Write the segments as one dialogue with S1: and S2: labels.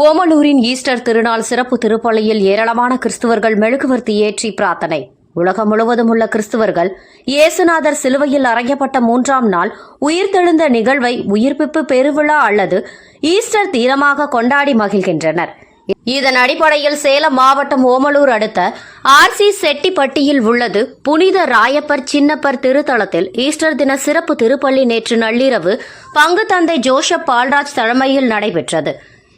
S1: ஓமலூரின் Easter திருநாள் சிறப்பு திருப்பலியில் ஏராளமான கிறிஸ்துவர்கள் மெழுகுவர்த்தி ஏற்றி பிரார்த்தனை. உலகம் முழுவதும் உள்ள கிறிஸ்துவர்கள் இயேசுநாதர் சிலுவையில் அறையப்பட்ட மூன்றாம் நாள் உயிர்த்தெழுந்த நிகழ்வை உயிர்ப்பிப்பு பெருவிழா அல்லது ஈஸ்டர் தீரமாக கொண்டாடி மகிழ்கின்றனர். இதன் அடிப்படையில் சேலம் மாவட்டம் ஓமலூர் அடுத்த ஆர்சி செட்டிப்பட்டியில் உள்ளது புனித ராயப்பர் சின்னப்பர் திருத்தலத்தில் ஈஸ்டர் தின சிறப்பு திருப்பள்ளி நேற்று நள்ளிரவு பங்கு தந்தை ஜோஷப் பால்ராஜ் தலைமையில் நடைபெற்றது.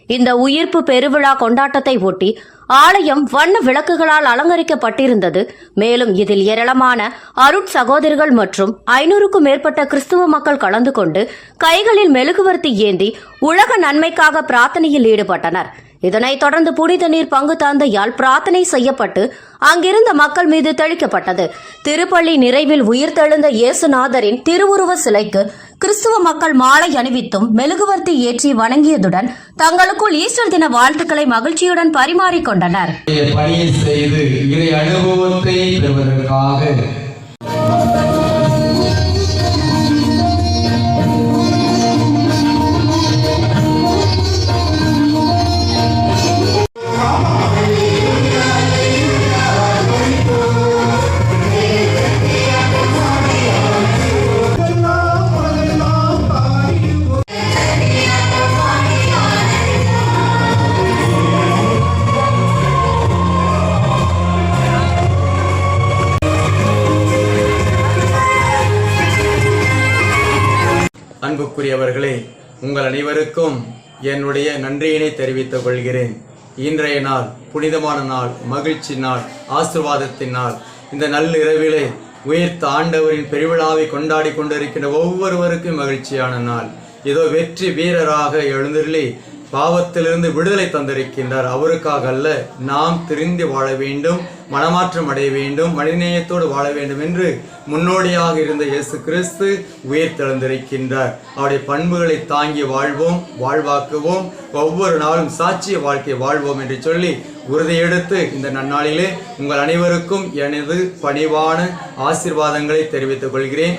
S1: இந்த உயிர்ப்பு பெருவிழா கொண்டாட்டத்தை ஒட்டி ஆலயம் வண்ண விளக்குகளால் அலங்கரிக்கப்பட்டிருந்தது. மேலும் இதில் ஏராளமான அருட் சகோதரர்கள் மற்றும் ஐநூறுக்கும் மேற்பட்ட கிறிஸ்துவ மக்கள் கலந்து கொண்டு கைகளில் மெழுகுவர்த்தி ஏந்தி உலக நன்மைக்காக பிரார்த்தனையில் ஈடுபட்டனர். இதனைத் தொடர்ந்து புனித நீர் பங்கு தந்தையால் பிரார்த்தனை செய்யப்பட்டு அங்கிருந்த மக்கள் மீது தெளிக்கப்பட்டது. திருப்பள்ளி நிறைவில் உயிர்த்தெழுந்த இயேசுநாதரின் திருவுருவ சிலைக்கு கிறிஸ்துவ மக்கள் மாலை அணிவித்தும் மெழுகுவர்த்தி ஏற்றி வணங்கியதுடன் தங்களுக்குள் ஈஸ்டர் தின வாழ்த்துக்களை மகிழ்ச்சியுடன் பரிமாறிக்கொண்டனர்.
S2: பணியை செய்து இறை அனுபவத்தை பெறுவதற்காக அன்புக்குரியவர்களே உங்கள் அனைவருக்கும் என்னுடைய நன்றியினை தெரிவித்துக் கொள்கிறேன். இன்றைய நாள் புனிதமான நாள் மகிழ்ச்சி நாள் ஆசிர்வாதத்தின் நாள். இந்த நள்ளிரவிலே உயிர்த்த ஆண்டவரின் பெருவிழாவை கொண்டாடி கொண்டிருக்கின்ற ஒவ்வொருவருக்கும் மகிழ்ச்சியான நாள். இதோ வெற்றி வீரராக எழுந்தருளி பாவத்திலிருந்து விடுதலை தந்திருக்கின்றார். அவருக்காக அல்ல நாம் திருந்தி வாழ வேண்டும் மனமாற்றம் அடைய வேண்டும் மனிதநேயத்தோடு வாழ வேண்டும் என்று முன்னோடியாக இருந்த இயேசு கிறிஸ்து உயிர் திறந்திருக்கின்றார் அவருடைய பண்புகளை தாங்கி வாழ்வோம் வாழ்வாக்குவோம். ஒவ்வொரு நாளும் சாட்சிய வாழ்க்கை வாழ்வோம் என்று சொல்லி உறுதியெடுத்து இந்த நன்னாளிலே உங்கள் அனைவருக்கும் எனது பணிவான ஆசீர்வாதங்களை தெரிவித்துக் கொள்கிறேன்.